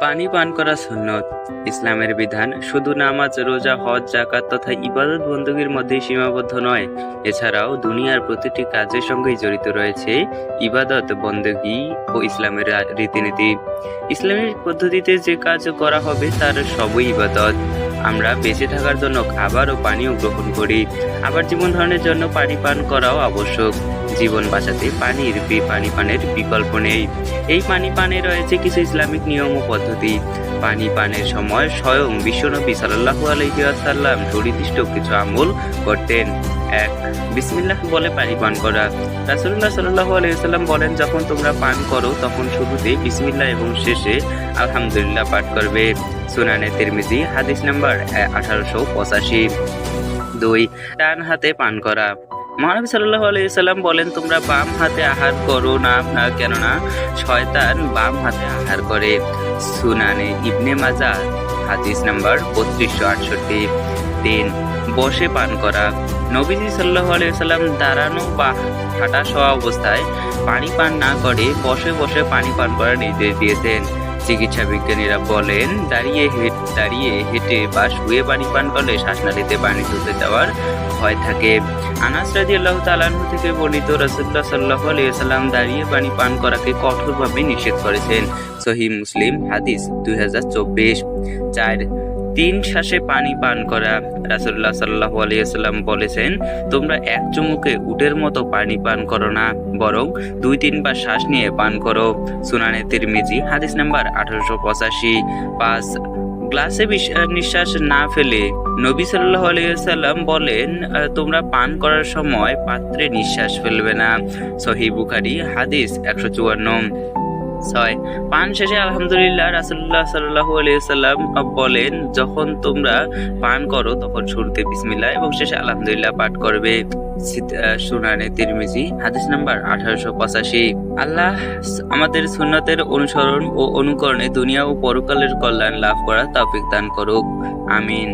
পানি পান করা সুন্নত। ইসলামের বিধান শুধু নামাজ, রোজা, হজ জাকাত তথা ইবাদত বন্দুকির মধ্যেই সীমাবদ্ধ নয়। এছাড়াও দুনিয়ার প্রতিটি কাজের সঙ্গেই জড়িত রয়েছে ইবাদত, বন্দুকি ও ইসলামের রীতিনীতি। ইসলামের পদ্ধতিতে যে কাজ করা হবে তার সবই ইবাদত। আমরা বেঁচে থাকার জন্য খাবার ও পানিও গ্রহণ করি। আবার জীবন ধারণের জন্য পানি পান করাও আবশ্যক। জীবন বাঁচাতে পানির পানি পানের বিকল্প নেই। এই পানি পানে রয়েছে কিছু ইসলামিক নিয়ম ও পদ্ধতি। পানি পানের সময় স্বয়ং বিশ্বনবী সাল্লাহু আলহিয়াসাল্লাম সুনির্দিষ্ট কিছু আমল করতেন। এক, বিসমিল্লাহ বলে পানি পান করা। রাসুল্লাহ সাল্লাহু আলহিহাল্লাম বলেন, যখন তোমরা পান করো, তখন শুরুতে বিসমিল্লাহ এবং শেষে আলহামদুলিল্লাহ পাঠ করবে। সুনানে তিরমিজি, হাদিস নাম্বার আঠারোশো পঁচাশি। দুই, ডান হাতে পান করা। মহানবী সাল্লাহ আলাইসাল্লাম বলেন, তোমরা বাম হাতে আহার করো না, কেননা শয়তান বাম হাতে আহার করে। সুনানে ইবনে মাজা হাদিস নাম্বার বত্রিশশো আটষট্টি। তিন, বসে পান করা। নবীজি সাল্লাহ সাল্লাম দাঁড়ানো বা হাঁটা শোয়া অবস্থায় পানি পান না করে বসে বসে পানি পান করার নির্দেশ দিয়েছেন। চিকিৎসা বিজ্ঞানীরা বলেন, দাঁড়িয়ে হেঁট- দাঁড়িয়ে হেঁটে বা শুয়ে পানি পান করলে শ্বাসনালীতে পানি ঢুকে যাওয়ার ভয় থাকে। আনাস রাজি আল্লাহ তালাহু থেকে বর্ণিত রসুল্লাহ সাল্লাহ আলিয়াল্লাম দাঁড়িয়ে পানি পান করাকে কঠোরভাবে নিষেধ করেছেন। সহি মুসলিম হাদিস দুই হাজার চব্বিশ। চার তিন শ্বাসে পানি পান করা রাসুল্লাহ সাল্লাহ আলিয়াল্লাম বলেছেন, তোমরা এক চুমুকে উটের মতো পানি পান করো না, বরং দুই তিনবার শ্বাস নিয়ে পান করো। সুনানে তিরমিজি, হাদিস নাম্বার আঠারোশো পঁচাশি। পাঁচ, গ্লাসে নিঃশ্বাস না ফেলে নবী সাল্লাহ আলিয়াল্লাম বলেন তোমরা পান করার সময় পাত্রে নিঃশ্বাস ফেলবে না। সহি বুখারি, হাদিস একশো চুয়ান্ন। ছয়। পান শেষে আলহামদুলিল্লাহ রাসুল্লাহ সাল্লাহু আলিয়াল্লাম বলেন, যখন তোমরা পান করো, তখন শুরুতে বিসমিল্লাহ এবং শেষে আলহামদুলিল্লাহ পাঠ করবে। সুনানে তিরমিজি, হাদিস নাম্বার আঠারোশো পঁচাশি। আল্লাহ আমাদের সুন্নতের অনুসরণ ও অনুকরণে দুনিয়া ও পরকালের কল্যাণ লাভ করা তৌফিক দান করুক। আমিন।